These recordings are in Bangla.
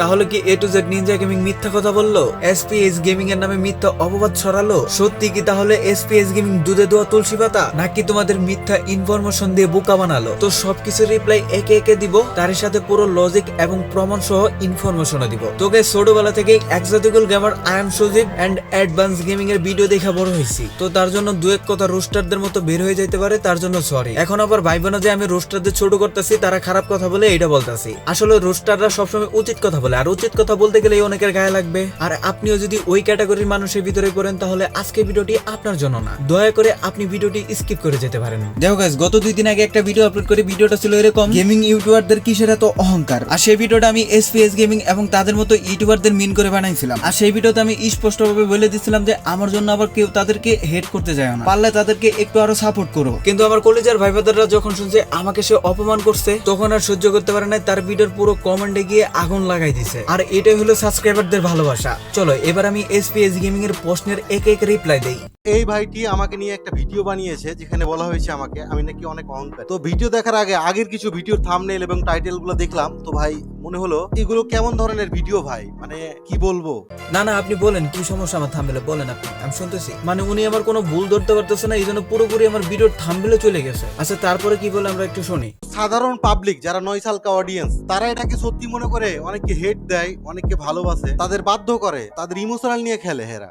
তাহলে কি A to Z ninja gaming মিথ্যা কথা বলল? এসপিএস গেমিং এর নামে মিথ্যা অপবাদ ছড়ালো? সত্যি কি তাহলে এসপিএস গেমিং দুধে দোয়া তুলসী পাতা? নাকি তোমাদের মিথ্যা ইনফরমেশন দিয়ে বোকা বানালো? তো সবকিছু রিপ্লাই একে একে দিব তার সাথে পুরো লজিক এবং প্রমাণ সহ ইনফরমেশনও দিব। তোকে ছোটবেলা থেকে এক্সাটিক্যাল gamer I am Sujit and advance gaming এর ভিডিও দেখা বড় হয়েছি। তো তার জন্য দু এক কথা রোস্টারদের মতো বের হয়ে যেতে পারে, তার জন্য সরি এখন আবার ভাই বোনা যে আমি রোস্টারদের ছোট করতেছি, তারা খারাপ কথা বলে এটা বলতেছি। আসলে রোস্টাররা সবসময় উচিত কথা বলে। আর উচিত কথা বলতে গেলে অনেকের গায়ে লাগবে। আর আপনিও যদি ওই ক্যাটাগরির মানুষের ভিতরে পড়েন তাহলে আজকে ভিডিওটি আপনার জন্য না। দয়া করে আপনি ভিডিওটি স্কিপ করে যেতে পারেন। দেখো গাইস গত দুই দিন আগে একটা ভিডিও আপলোড করে ভিডিওটা ছিল এরকম গেমিং ইউটিউবারদের কিসের এত অহংকার? আর সেই ভিডিওটা আমি এসপিএস গেমিং এবং তাদের মতো ইউটিউবারদের মিন করে বানাইছিলাম। আর সেই ভিডিওতে আমি স্পষ্টভাবে বলে দিচ্ছিলাম যে আমার জন্য আবার কেউ তাদেরকে হেড করতে যায় না। পারলে তাদেরকে একটু আরও সাপোর্ট করো। কিন্তু আমার কলেজের ভাই ব্রাদাররা যখন শুনছে আমাকে সে অপমান করছে তখন আর সহ্য করতে পারে নাই তার ভিডিওর পুরো কমেন্টে গিয়ে আগুন লাগাই দিছে। আর এটাই হলো সাবস্ক্রাইবারদের ভালোবাসা। চলো, এবার আমি এসপিএস গেমিং এর প্রশ্নের এক এক রিপ্লাই দেই। এই ভাইটি আমাকে নিয়ে একটা ভিডিও বানিয়েছে যেখানে বলা হয়েছে আমাকে আমি নাকি অনেক অহংকার। তো ভিডিও দেখার আগে আগের কিছু ভিডিওর থামনেল এবং টাইটেলগুলো দেখলাম। তো ভাই মনে হলো এগুলো কেমন ধরনের ভিডিও ভাই? মানে কি বলব? না না আপনি বলেন কি সমস্যা আমার থাম্বেলে বলেন আপনি আমি শুনতেছি। মানে উনি আমার কোনো ভুল ধরতে পারতেছে না এই জন্য পুরোপুরি আমার ভিডিওর থাম্বেলে চলে গেছে। আচ্ছা তারপরে কি বলে আমরা একটু শুনি? সাধারণ পাবলিক যারা নয় সালকা অডিয়েন্স তারা এটাকে সত্যি মনে করে অনেককে হেট দেয় অনেককে ভালোবাসে তাদের বাধ্য করে তাদের ইমোশনাল নিয়ে খেলে হেরা।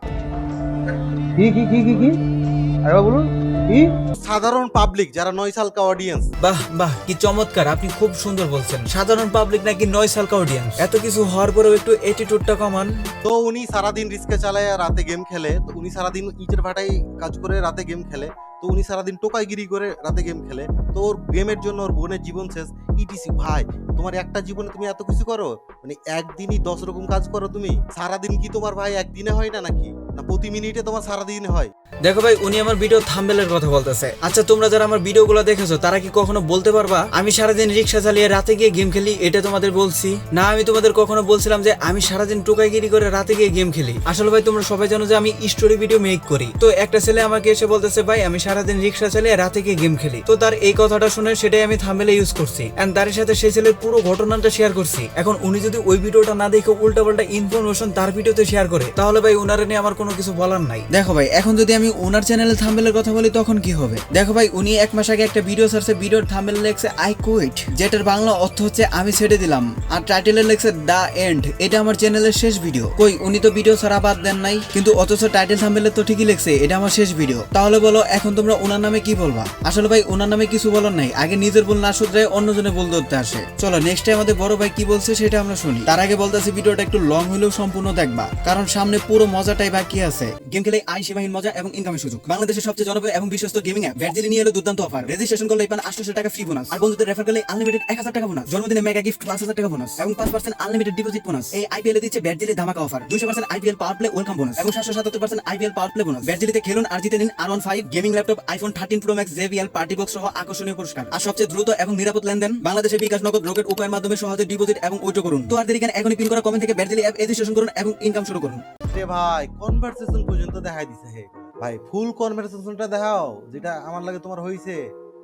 কি কি কি কি কি? আরেকবার বলুন কি? সাধারণ পাবলিক যারা নয় সালকা অডিয়েন্স বাহ বাহ কি চমৎকার আপনি খুব সুন্দর বলছেন। সাধারণ পাবলিক নাকি নয় সালকা অডিয়েন্স এত কিছু হওয়ার পরেও একটু অ্যাটিটিউডটা কমান। তো উনি সারাদিন রিস্কে চালায় আর রাতে গেম খেলে। তো উনি সারাদিন ইটের ভাটায় কাজ করে রাতে গেম খেলে। তো উনি সারাদিন টোকাইগিরি করে রাতে গেম খেলে। তো ওর গেমের জন্য ওর বোনের জীবন শেষ। ইটিসি ভাই তোমার একটা জীবনে তুমি এত কিছু করো? মানে একদিনই দশ রকম কাজ করো তুমি। সারাদিন কি তোমার ভাই একদিনে হয় না নাকি? না, প্রতি মিনিটে তোমার সারাদিন হয়। দেখো ভাই, উনি আমার ভিডিও থাম্বেলের কথা বলতেছে। আচ্ছা তোমরা যারা আমার ভিডিওগুলো দেখেছ, তারা কি কখনো বলতে পারবা? আমি সারাদিন রিক্সা চালিয়ে রাতে গিয়ে গেম খেলি, এটা তোমাদের বলছি? না, আমি তোমাদের কখনো বলছিলাম যে আমি সারাদিন টোকাইগিরি করে রাতে গিয়ে গেম খেলি। আসলে ভাই, তোমরা সবাই জানো যে আমি স্টোরি ভিডিও মেক করি। তো একটা ছেলে আমাকে এসে বলতেছে, ভাই, আমি সারাদিন রিক্সা চালিয়ে রাতে গিয়ে গেম খেলি। তো তার এই কথাটা শুনে সেটাই আমি থাম্বেলে ইউজ করছি। এন্ড তার সাথে সেই ছেলের পুরো ঘটনাটা শেয়ার করছি। এখন উনি যদি ওই ভিডিওটা না দেখে উল্টা পাল্টা ইনফরমেশন তার ভিডিওতে শেয়ার করে, তাহলে ভাই ওনারে নিয়ে আমার কোনো কিছু বলার নাই। দেখো ভাই, এখন যদি আমি ওনার চ্যানেলে থাম্বেলের কথা বলি, তখন কি হবে? দেখো ভাই, উনি এক মাস আগে একটা ভিডিও সারছে ভিডিওর থাম্বেল লেখছে আই কুইট যেটার বাংলা অর্থ হচ্ছে, আমি ছেড়ে দিলাম। আর টাইটেলে লেখছে দা এন্ড এটা আমার চ্যানেলের শেষ ভিডিও কই, উনি তো ভিডিও ছাড়া বাদ দেন নাই, কিন্তু অথচ টাইটেল থাম্বেলে তো ঠিকই লেখছে, এটা আমার শেষ ভিডিও তাহলে বলো, এখন তোমরা ওনার নামে কি বলবা? আসলে ভাই ওনার নামে কিছু বলার নাই। আগে নিজের ভুল না শুধরে অন্যজনে ভুল ধরতে আসে। চলো নেক্সট টাইম আমাদের বড় ভাই কি বলছে, সেটা আমরা শুনি। তার আগে বলতেছি ভিডিওটা একটু লং হলেও সম্পূর্ণ দেখবা। কারণ সামনে পুরো মজাটাই বাকি আছে। গেম খেলে আই সীমাহীন মজা এবং ইনকামের সুযোগ। বাংলাদেশের সবচেয়ে জনপ্রিয় এবং বিশ্বস্ত গেমিং অ্যাপ ব্যাটজিলি নিয়ে এলো দুর্দান্ত অফার রেজিস্ট্রেশন করলে পান আটশো টাকা ফ্রি বোনাস আর বন্ধুদের রেফার করলে আনলিমিটেড এক হাজার টাকা বোনাস জন্মদিনে মেগা গিফট পাঁচ হাজার টাকা বোনাস এবং পাঁচ পার্সেন্ট আনলিমিটেড ডিপোজিট বোনাস এই আইপিএল এ দিচ্ছে ব্যাটজিলি ধামাকা অফার দুশো percent IPL power play welcome bonus এবং সাতশো সাতাত্তর percent IPL power play bonus ব্যাটজিলিতে খেলুন আর জিতে নিন আর one five gaming laptop iPhone thirteen pro max JBL party box সহ আকর্ষণীয় পুরস্কার। আর সবচেয়ে দ্রুত এবং নিরাপদ লেনদেন বাংলাদেশে বিকাশ নগদ রকেট উপায়ের মাধ্যমে সহজে ডিপোজিট এবং উইথড্র করুন। তো আর দেরি কেন, এখনই পিন করা কমেন্ট থেকে ব্যাটজিলি অ্যাপ রেজিস্ট্রেশন করুন এবং ইনকাম শুরু করুন। রে ভাই কনভারসেশন পর্যন্ত দেখাই দিছে, হে। ভাই ফুল কনভারসেশনটা দেখাও, যেটা আমার লাগে তোমার হইছে।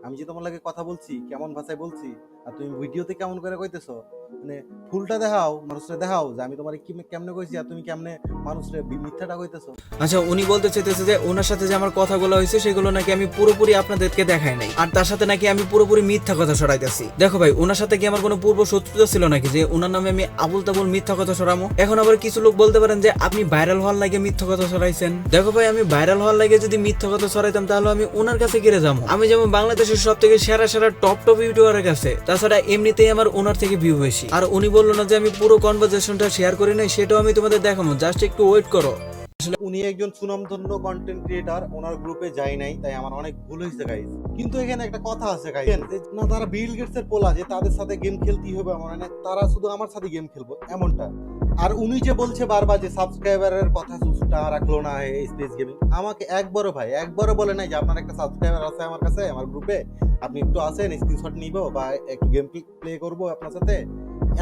আমি যে তোমার লাগে কথা বলছি, কেমন ভাষায় বলছি আর তুমি ভিডিওতে কেমন করে কইতেছো? মানে ফুলটা দেখাও, মানুষরে দেখাও যে আমি তোমার কেমনে কইছি আর তুমি কেমনে মানুষরে মিথ্যাটা কইতেছো? আচ্ছা উনি বলতে চাইতেছে যে ওনার সাথে যে আমার কথাগুলো হয়েছে সেগুলো নাকি আমি পুরোপুরি আপনাদেরকে দেখাই নাই। আর তার সাথে নাকি আমি পুরোপুরি মিথ্যা কথা ছড়াইতেছি। দেখো ভাই, ওনার সাথে কি আমার কোনো পূর্ব শত্রুতা ছিল নাকি? যে ওনার নামে আমি আবুল তাবুল মিথ্যা কথা ছড়ামো? এখন আবার কিছু লোক বলতে পারেন যে আপনি ভাইরাল হওয়ার লাগে মিথ্যা কথা ছড়াইছেন। দেখো ভাই, আমি ভাইরাল হওয়ার লাগে যদি মিথ্যা কথা ছড়াইতাম তাহলে আমি ওনার কাছে গিয়ে যাব। আমি যেমন বাংলাদেশের সব থেকে সেরা সেরা টপ টপ ইউটিউবারের কাছে তাছাড়া এমনিতেই আমার ওনার থেকে ভিউ বেশি। আর উনি বলল না যে আমি পুরো কনভারসেশনটা শেয়ার করি নাই সেটাও আমি তোমাদের দেখাবো। জাস্ট একটু ওয়েট করো। আসলে উনি একজন সুনামধন্য কন্টেন্ট ক্রিয়েটার ওনার গ্রুপে যাই নাই তাই আমার অনেক ভুল হয়েছে গাইজ কিন্তু এখানে একটা কথা আছে গাইজ না তারা বিল গেটস এর পোলা যে তাদের সাথে গেম খেলতেই হবে আমার মানে তারা শুধু আমার সাথে গেম খেলব এমনটা। আর উনি যে বলছে বারবার যে সাবস্ক্রাইবারের কথা সুস্টা রাখল না এই স্পেস গেমিং, আমাকে একবারও ভাই, একবারও বলে নাই যে আপনার একটা সাবস্ক্রাইবার আছে আমার কাছে, আমার গ্রুপে, আপনি একটু আসেন স্ক্রিনশট নিব বা একটু গেম প্লে করব আপনার সাথে।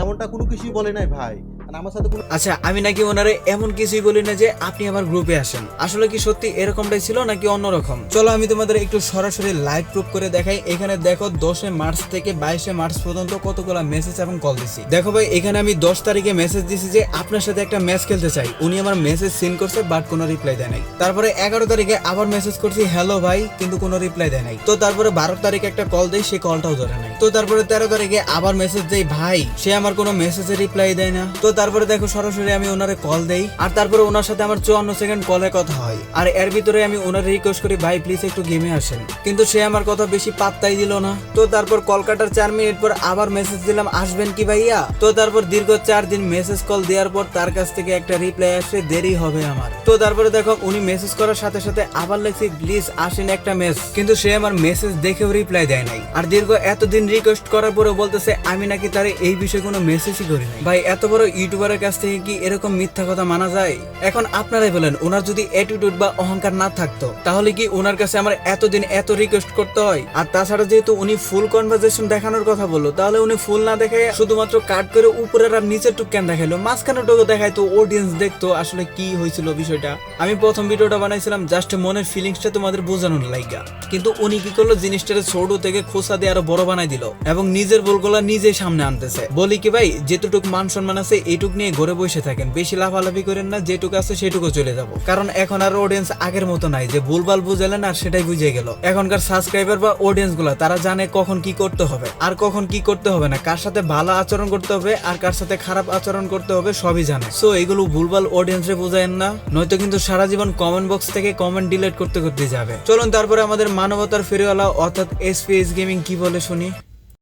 এমনটা কোনো কিছুই বলে নাই ভাই। আমার সাথে আচ্ছা আমি নাকি ওনারে এমন কিছুই বলি না যে আপনি আমার গ্রুপে আসেন। আসলে কি সত্যি এরকমটাই ছিল নাকি অন্যরকম? চলো, আমি তোমাদের একটু সরাসরি লাইভ প্রুফ করে দেখাই। এখানে দেখো, দশে মার্চ থেকে বাইশে মার্চ পর্যন্ত কতগুলো মেসেজ এবং কল দিছি। দেখো ভাই, এখানে আমি দশ তারিখে মেসেজ দিছি যে আপনার সাথে একটা ম্যাচ খেলতে চাই। উনি আমার মেসেজ সিন করছে বাট কোনো রিপ্লাই দেয় নাই। তারপরে এগারো তারিখে আবার মেসেজ করছি হ্যালো ভাই, কিন্তু কোনো রিপ্লাই দেয় নাই। তো তারপরে বারো তারিখে একটা কল দেয় সে কলটাও ধরে নাই। তো তারপরে তেরো তারিখে আবার মেসেজ দেই, ভাই, সে আমার কোনো মেসেজে রিপ্লাই দেয় না। তো তারপরে দেখো সরাসরি আমি ওনারে কল দেই, আর তারপরে ওনার সাথে আমার চুয়ান্ন সেকেন্ড কলে কথা হয়। আর এর ভিতরে আমি ওনার রিকোয়েস্ট করি, ভাই প্লিজ একটু গেমে আসেন। কিন্তু সে আমার কথা বেশি পাত্তাই দিল না। তো তারপর কল কাটার চার মিনিট পর আবার মেসেজ দিলাম, আসবেন কি ভাইয়া? তো তারপর দীর্ঘ চার দিন মেসেজ কল দেওয়ার পর তার কাছ থেকে একটা রিপ্লাই আসে, দেরি হবে আমার। তো তারপরে দেখো উনি মেসেজ করার সাথে সাথে আবার লেখছি প্লিজ আসেন একটা মেস কিন্তু সে আমার মেসেজ দেখেও রিপ্লাই দেয় নাই। আর দীর্ঘ এতদিন রিকোয়েস্ট করার পরে বলতেছে, আমি নাকি তার এই বিষয়ে কোনো মেসেজই করি নাই। ভাই, এত বড় ইউটিউবারের কাছ থেকে কি এরকম মিথ্যা কথা মানা যায়? এখন আপনারাই বলেন, ওনার যদি অ্যাটিটিউড বা অহংকার না থাকতো, তাহলে কি ওনার কাছে আমার এতদিন এত রিকোয়েস্ট করতে হয়? আর তাছাড়া যেহেতু উনি ফুল কনভারসেশন দেখানোর কথা বলল, তাহলে উনি ফুল না দেখে শুধুমাত্র কাট করে উপরের আর নিচের টুক কেন দেখাইলো মাঝখানের টুকু দেখাইতো অডিয়েন্স দেখতো আসলে কি হয়েছিল বিষয়টা। আমি প্রথম ভিডিওটা বানাইছিলাম জাস্ট মনের ফিলিংসটা তোমাদের বোঝানোর লাইগা। কিন্তু উনি কি করল জিনিসটারে ছোট থেকে খোসা দিয়ে আরও বড় বানাই দিল, এবং নিজের বলগুলা নিজেই সামনে আনতেছে। বলি কি ভাই যেটুক মান সম্মান আছে এইটুক নিয়ে ঘরে বসে থাকেন, বেশি লাফালাফি করেন না, যেটুকু আছে সেটুকু চলে যাব। কারণ এখন আর অডিয়েন্স আগের মতো নাই, যে ভুলভাল বুঝালেন আর সেটাই বুঝে গেল। এখনকার সাবস্ক্রাইবার বা অডিয়েন্সগুলা, তারা জানে কখন কি করতে হবে আর কখন কি করতে হবে না, কার সাথে ভালো আচরণ করতে হবে আর কার সাথে খারাপ আচরণ করতে হবে সবই জানে। সো এগুলো ভুলভাল অডিয়েন্স রে বুঝায়েন না, নয়তো কিন্তু সারা জীবন কমেন্ট বক্স থেকে কমেন্ট ডিলিট করতে করতে যাবে। চলুন তারপরে আমাদের মানবতার ফেরিওয়ালা, অর্থাৎ এসপিএস গেমিং কি বলে শুনি?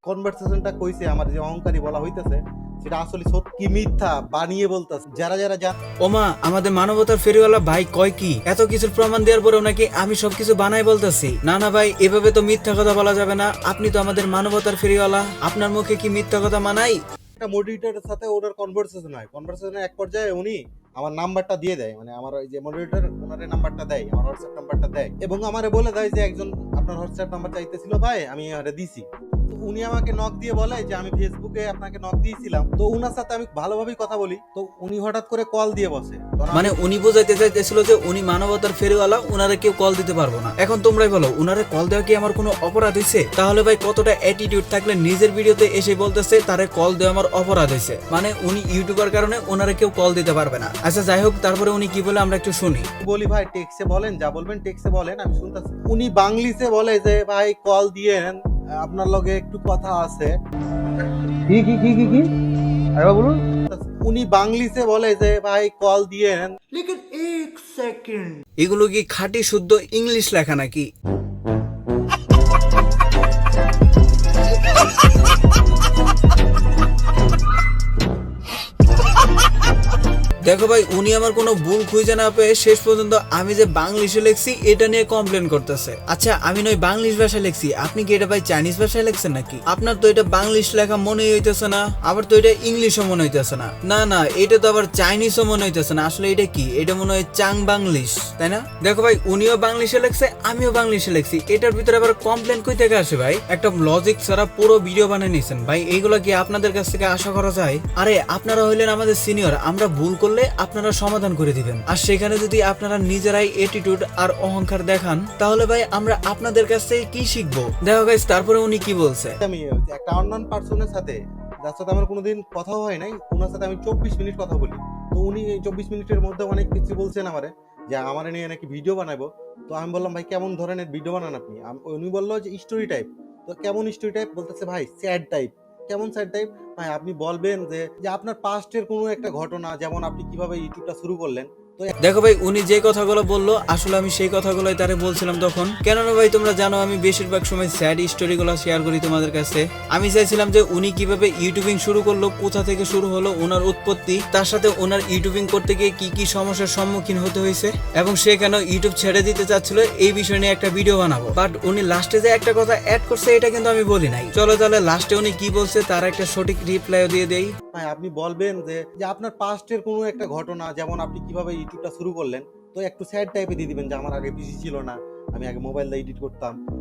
কনভারসেশনটা কইছে আমার যে অহংকারী বলা হইতেছে সেটা আসলে সত্যি মিথ্যা বানিয়ে বলতেছে। যারা যারা জান ওমা আমাদের মানবতার ফেরিওয়ালা ভাই কয় কি? এত কিছুর প্রমাণ দেওয়ার পরেও নাকি আমি সবকিছু বানাই বলতেছি? না না ভাই এভাবে তো মিথ্যা কথা বলা যাবে না। আপনি তো আমাদের মানবতার ফেরিওয়ালা। আপনার মুখে কি মিথ্যা কথা মানাই একটা মডিটেটরের সাথে ওনার কনভারসেশন হয়। কনভারসেশনের এক পর্যায়ে উনি আমার নাম্বারটা দিয়ে দেয়। মানে আমার ওই যে মডিটেটর ওনার নাম্বারটা দেয় আমার হোয়াটসঅ্যাপ নাম্বারটা দেয়। এবং আমারে বলে দেয় যে একজন আপনার হোয়াটসঅ্যাপ নাম্বার চাইতেছিল ভাই আমি দিছি। উনি আমাকে নক দিয়ে বলে যে আমি ফেসবুকে আপনাকে নক দিয়েছিলাম। তো উনার সাথে আমি ভালোভাবেই কথা বলি। তো উনি হঠাৎ করে কল দিয়ে বসে। মানে উনি বোঝাইতে চাইতেছিল যে উনি মানবতার ফেরিওয়ালা উনারে কেউ কল দিতে পারব না। এখন তোমরাই বলো উনারে কল দেওয়া কি আমার কোনো অপরাধ হয়েছে তাহলে ভাই কতটা অ্যাটিটিউড থাকলে নিজের ভিডিওতে এসে বলতেছে তারে কল দেওয়া আমার অপরাধ হয়েছে মানে উনি ইউটিউবার কারণে ওনারে কেউ কল দিতে পারবে না। আচ্ছা যাই হোক তারপরে উনি কি বলে আমরা একটু শুনি। বলি ভাই টেক্সে বলেন যা বলবেন টেক্সে বলেন আমি শুনতেছি। উনি বাংলিশে বলে যে ভাই কল দিয়েন আপনার লগে একটু কথা আছে। কি কি কি কি কি? আরেকবার বলুন। উনি বাংলিশে বলে যে ভাই কল দিয়েন। এগুলো কি খাঁটি শুদ্ধ ইংলিশ লেখা নাকি? দেখো ভাই, উনি আমার কোনো ভুল খুঁজে না পেয়ে শেষ পর্যন্ত আমি যে বাংলিশে লিখছি, এটা নিয়ে কমপ্লেন করতেছে। আচ্ছা আমি নয় বাংলিশ ভাষায় লিখছি, আপনি কি এটা ভাই চাইনিজ ভাষায় লিখছেন নাকি? আপনার তো এটা বাংলিশ লেখা মনে হইতেছে না, আবার তো এটা ইংলিশও মনে হইতেছে না। না না, এটা তো আবার চাইনিজও মনে হইতেছে না, আসলে এটা কি? এটা মনে হয় চাং বাংলিশ, তাই না? দেখো ভাই, উনিও বাংলিশে লিখছে, আমিও বাংলিশে লিখছি। এটার ভিতরে আবার কমপ্লেন কই থেকে আসে ভাই? একটা লজিক ছাড়া পুরো ভিডিও বানিয়ে নিয়েছেন। ভাই, এইগুলো কি আপনাদের কাছ থেকে আশা করা যায়? আরে, আপনারা হইলেন আমাদের সিনিয়র আমরা ভুল করলে আপনারা সমাধান করে দিবেন। আর সেখানে যদি আপনারা নিজেরাই এটিটিউড আর অহংকার দেখান, তাহলে ভাই আমরা আপনাদের কাছ থেকে কি শিখব? দেখো গাইস তারপরে উনি কি বলছে? আমি একটা অননোন পার্সনের সাথে, যার সাথে আমার কোনোদিন কথা হয় নাই, ওনার সাথে আমি চব্বিশ মিনিট কথা বলি। তো উনি এই চব্বিশ মিনিটের মধ্যে অনেক কিছু বলছেন আমারে, যে আমার নিয়ে নাকি ভিডিও বানাবো। তো আমি বললাম, ভাই, কেমন ধরনের ভিডিও বানান আপনি? উনি বলল যে স্টোরি টাইপ তো কেমন স্টোরি টাইপ বলতেছে, ভাই স্যাড টাইপ কেমন স্যার টাইপ ভাই, আপনি বলবেন যে আপনার পাস্টের কোনো একটা ঘটনা, যেমন আপনি কীভাবে ইউটিউবটা শুরু করলেন? দেখো ভাই, উনি যে কথাগুলো বলল, আসলে আমি সেই কথাগুলোই তারে বলছিলাম তখন। কেননা ভাই, তোমরা জানো, আমি বেশিরভাগ সময় স্যাড স্টোরিগুলো শেয়ার করি তোমাদের কাছে। আমি চাইছিলাম যে উনি কীভাবে ইউটিউবিং শুরু করল, কোথা থেকে শুরু হলো ওনার উৎপত্তি, তার সাথে ওনার ইউটিউবিং করতে গিয়ে কি কি সমস্যার সম্মুখীন হতে হয়েছে, এবং সে কেন ইউটিউব ছেড়ে দিতে চাচ্ছিল, এই বিষয় নিয়ে একটা ভিডিও বানাবো। বাট উনি লাস্টে যে একটা কথা অ্যাড করছে, এটা কিন্তু আমি বলি নাই। চলো তাহলে লাস্টে উনি কি বলছে, তার একটা সঠিক রিপ্লাইও দিয়ে দেই। ভাই আপনি বলবেন যে যে আপনার পাস্টের কোনো একটা ঘটনা, যেমন আপনি কীভাবে ইউটিউবটা শুরু করলেন, তো একটু স্যাড টাইপে দিয়ে দিবেন যে, আমার আগে পিসি ছিল না, আমি আগে মোবাইল দিয়ে এডিট করতাম।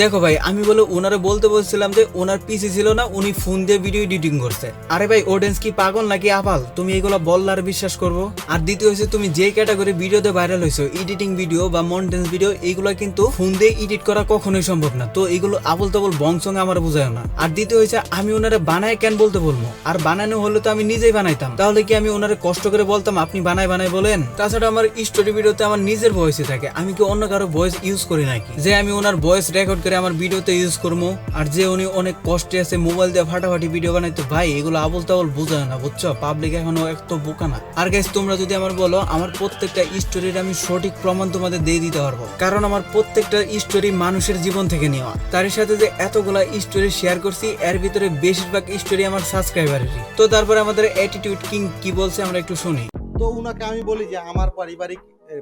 দেখো ভাই, আমি বলে ওনারে বলতে বলছিলাম যে ওনার পিসি ছিল না, উনি ফোন দিয়ে ভিডিও এডিটিং করছে। আরে ভাই অডিয়েন্স কি পাগল নাকি আপাল? তুমি এগুলো বললে আর বিশ্বাস করব? আর দ্বিতীয় হচ্ছে, তুমি যে ক্যাটাগরি ভিডিওতে ভাইরাল হয়েছো এডিটিং ভিডিও বা মন্টেন্স ভিডিও এইগুলো কিন্তু ফোন দিয়ে এডিট করা কখনোই সম্ভব না। তো এগুলো আবল তাবল বংসং আমার বোঝায় না। আর দ্বিতীয় হচ্ছে, আমি ওনারে বানায় কেন বলতে বলব? আর বানানো হলে তো আমি নিজেই বানাইতাম। তাহলে কি আমি ওনারে কষ্ট করে বলতাম, আপনি বানায় বানায় বলেন? তাছাড়া আমার স্টোরি ভিডিওতে আমার নিজের ভয়েসই থাকে। আমি কি অন্য কারও ভয়েস ইউজ করি নাকি? যে আমি ওনার ভয়েস রেকর্ড করে আমার ভিডিওতে ইউজ করব আর যে উনি অনেক কষ্টে আছে মোবাইল দিয়ে ফাটাফাটি ভিডিও বানাইতো, ভাই, এগুলো আবল তাবল বোঝায় না, বুঝছ? পাবলিক এখনও একটু বোকা না। আর গাইস তোমরা যদি আমার বলো, আমার প্রত্যেকটা স্টোরির আমি সঠিক প্রমাণ তোমাদের দিয়ে দিতে পারব। কারণ আমার প্রত্যেকটা স্টোরি মানুষের জীবন থেকে নেওয়া। তার সাথে যে এতগুলা স্টোরি শেয়ার করছি, এর ভিতরে বেশিরভাগ স্টোরি আমার সাবস্ক্রাইবারেরই তো তারপরে আমাদের অ্যাটিটিউড কিং কি বলছে আমরা একটু শুনি। তো উনাকে আমি বলি যে, আমার পারিবারিক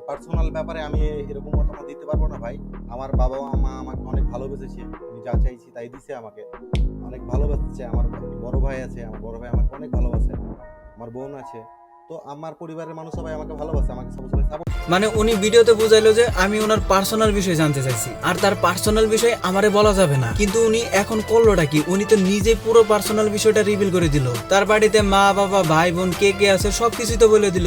পার্সোনাল ব্যাপারে আমি এরকম মতামত দিতে পারব না ভাই। আমার বাবা মা আমাকে অনেক ভালোবেসেছে। আমি যা চাইছি তাই দিছে আমাকে। অনেক ভালোবাসছে, আমার বড় ভাই আছে, আমার বড় ভাই আমাকে অনেক ভালোবাসে, আমার বোন আছে। তো আমার পরিবারের মানুষ সবাই আমাকে ভালোবাসে, আমাকে সবসময় সাপোর্ট মানে উনি ভিডিওতে বুঝাইলো যে আমি ওনার পার্সোনাল বিষয় জানতে চাইছি। আর তার পার্সোনাল বিষয় আমারে বলা যাবে না। কিন্তু উনি এখন করলোটা কি? উনি তো নিজে পুরো পার্সোনাল বিষয়টা রিভিল করে দিল। তার বাড়িতে মা, বাবা, ভাই, বোন, কে কে আছে, সবকিছুই তো বলে দিল।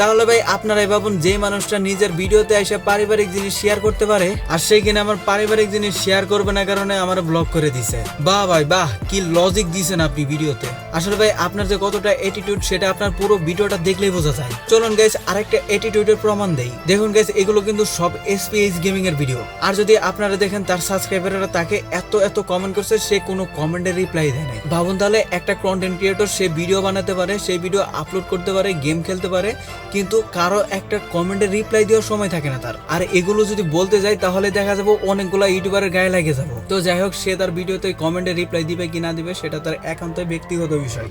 তাহলে ভাই আপনারাই ভাবুন যে মানুষটা নিজের ভিডিওতে এসে পারিবারিক জিনিস শেয়ার করতে পারে, আর সেই কিনা আমার পারিবারিক জিনিস শেয়ার করবে না কারণে আমার ব্লক করে দিছে। বাহ ভাই, বাহ, কি লজিক দিছেন আপনি ভিডিওতে। আসলে ভাই, আপনার যে কতটা অ্যাটিটিউড সেটা আপনার পুরো ভিডিওটা দেখলেই বোঝা যায়। চলুন গাইস আরেকটা অ্যাটিটিউডের প্রমাণ দেই। দেখুন গাইস এগুলো কিন্তু সব এসপিএস গেমিং এর ভিডিও আর যদি আপনারা দেখেন, তার সাবস্ক্রাইবাররা তাকে এত এত কমেন্ট করছে, সে কোনো কমেন্টের রিপ্লাই দেয় নাই। ভাবুন তাহলে একটা কন্টেন্ট ক্রিয়েটর সে ভিডিও বানাতে পারে সেই ভিডিও আপলোড করতে পারে গেম খেলতে পারে কিন্তু কারও একটা কমেন্টের রিপ্লাই দেওয়ার সময় থাকে না তার। আর এগুলো যদি বলতে যাই, তাহলে দেখা যাব অনেকগুলো ইউটিউবারের গায়ে লাগে যাব। তো যাই হোক, সে তার ভিডিওতে কমেন্টে রিপ্লাই দিবে কি না দিবে, সেটা তার একান্ত ব্যক্তিগত বিষয়।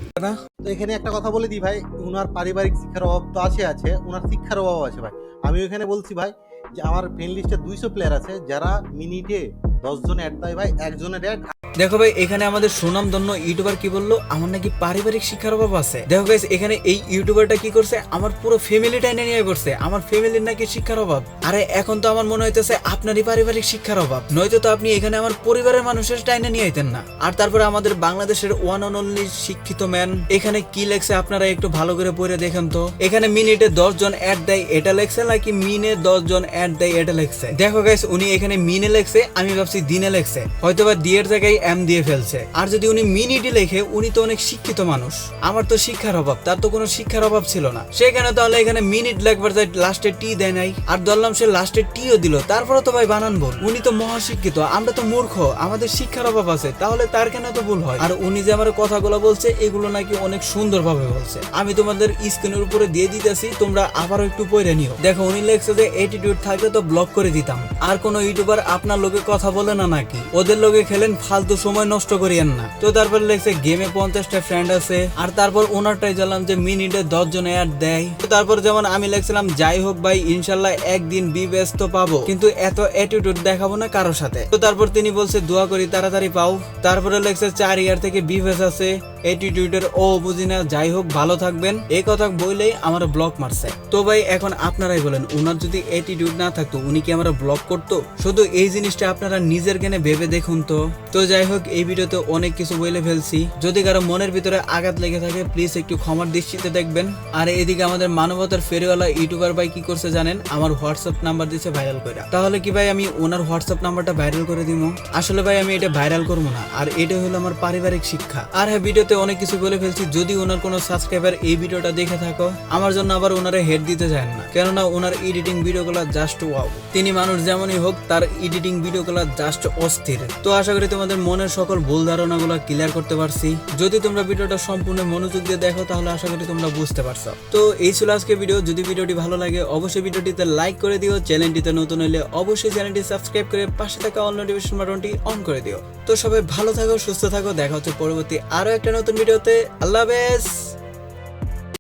তো এখানে একটা কথা বলে দিই ভাই, উনার পারিবারিক শিক্ষার অভাব তো আছে আছে, উনার শিক্ষার অভাব আছে ভাই। আমি ওখানে বলছি ভাই যে, আমার ফ্রেন্ড লিস্টে দুইশো প্লেয়ার আছে, যারা মিনিটে দশ জন অ্যাড দেয় ভাই, একজনের অ্যাড দেখো ভাই, এখানে আমাদের সুনামধন্য ইউটিউবার কি বলল? আমার নাকি পারিবারিক শিক্ষার অভাব আছে। দেখো গাইস এখানে এই ইউটিউবারটা কি করছে? আমার পুরো ফ্যামিলি টাইনে নিয়ে করছে আমার ফ্যামিলির নাকি শিক্ষার অভাব। আরে, এখন তো আমার মনে হইতেছে আপনারই পারিবারিক শিক্ষার অভাব। নয়তো তো আপনি এখানে আমার পরিবারের মানুষের টাইনে নিয়ে আইতেন না। আর তারপরে আমাদের বাংলাদেশের ওয়ান অন অনলি শিক্ষিত ম্যান এখানে কি লেখছে আপনারা একটু ভালো করে পড়ে দেখেন তো? এখানে মিনিটে দশ জন অ্যাড দেয়, এটা লেখছে নাকি মিনে দশ জন অ্যাড দেয়, এটা লেখছে। দেখো গাইস উনি এখানে মিনে লেখছে, আমি ভাবছি দিনে লেখছে হয়তো বা জায়গায় এম দিয়ে ফেলছে। আর যদি উনি মিনিটে লেখে, উনি তো অনেক শিক্ষিত মানুষ। আমার তো শিক্ষার অভাব, তার তো কোনো শিক্ষার অভাব ছিল না। সেখানে তাহলে এখানে মিনিট লেখবার যায় লাস্টে টি দেয় নাই? আর ধরলাম সে লাস্টে টিও দিল তারপরে তো ভাই বানান বল উনি তো মহাশিক্ষিত আমরা তো মূর্খ, আমাদের শিক্ষার অভাব আছে, তাহলে তার কেন তো ভুল হয়? আর উনি যে আমার কথাগুলো বলছে, এগুলো নাকি অনেক সুন্দরভাবে বলছে। আমি তোমাদের স্ক্রিনের উপরে দিয়ে দিতেছি, তোমরা আবারও একটু পড়ে নিও। দেখো, উনি লেখছে যে অ্যাটিটিউড থাকলে তো ব্লক করে দিতাম। আর কোন ইউটিউবার আপনার লোকে কথা বলে না নাকি? ওদের লোকে খেলেন ফালতু সময় নষ্ট করিয়েন না। তো তারপর লেখছে, গেমে পঞ্চাশটা ফ্রেন্ড আছে। আর তারপর ওনারটাই জানলাম যে মিনিটে দশ জন অ্যাড দেয়। তো তারপর যেমন আমি লেখছিলাম, যাই হোক ভাই, ইনশাল্লাহ একদিন বি ব্যস্ত পাবো। কিন্তু এত অ্যাটিটিউড দেখাবো না কারোর সাথে। তো তারপর তিনি বলছে, দোয়া করি, তাড়াতাড়ি পাও। তারপরে লেখছে, চার ইয়ার থেকে বি বেস আছে। অ্যাটিটিউডের ও বুঝি না, যাই হোক, ভালো থাকবেন। এই কথা বললেই আমার ব্লক মারছে। তো ভাই, এখন আপনারাই বলেন ওনার যদি অ্যাটিটিউড না থাকতো, উনি কি আমার ব্লক করতো? শুধু এই জিনিসটা আপনারা নিজের জ্ঞানে ভেবে দেখুন তো। তো যাই হোক, এই ভিডিওতে অনেক কিছু বলে ফেলছি। যদি কারও মনের ভিতরে আঘাত লেগে থাকে প্লিজ একটু ক্ষমার দৃষ্টিতে দেখবেন। আর এদিকে আমাদের মানবতার ফেরিওয়ালা ইউটিউবার ভাই কি করছে জানেন? আমার হোয়াটসঅ্যাপ নাম্বার দিচ্ছে ভাইরাল করে তাহলে কি ভাই, আমি ওনার হোয়াটসঅ্যাপ নাম্বারটা ভাইরাল করে দিব আসলে ভাই, আমি এটা ভাইরাল করব না। আর এটা হলো আমার পারিবারিক শিক্ষা। আর হ্যাঁ ভিডিওতে অনেক কিছু বলে ফেলছি, যদি ওনার কোনো সাবস্ক্রাইবার এই ভিডিওটা দেখে থাকো, আমার জন্য আবার ওনারে হেড দিতে চান না। কেননা ওনার এডিটিং ভিডিওগুলো জাস্ট ওয়াও তিনি মানুষ যেমনই হোক, তার এডিটিং ভিডিওগুলো জাস্ট অস্থির। তো আশা করি তোমাদের মনের সকল ভুল ধারণাগুলো ক্লিয়ার করতে পারছি। যদি তোমরা ভিডিওটা সম্পূর্ণ মনোযোগ দিয়ে দেখো, তাহলে আশা করি তোমরা বুঝতে পারছ। তো এই ছিল আজকে ভিডিও। যদি ভিডিওটি ভালো লাগে, অবশ্যই ভিডিওটিতে লাইক করে দিও। চ্যানেলটিতে নতুন হলে অবশ্যই চ্যানেলটি সাবস্ক্রাইব করে পাশে থাকা অল নোটিফিকেশন বাটনটি অন করে দিও। তো সবাই ভালো থাকো, সুস্থ থাকো। দেখা হচ্ছে পরবর্তী আরও একটা নতুন ভিডিওতে। আল্লাহ হাফেজ।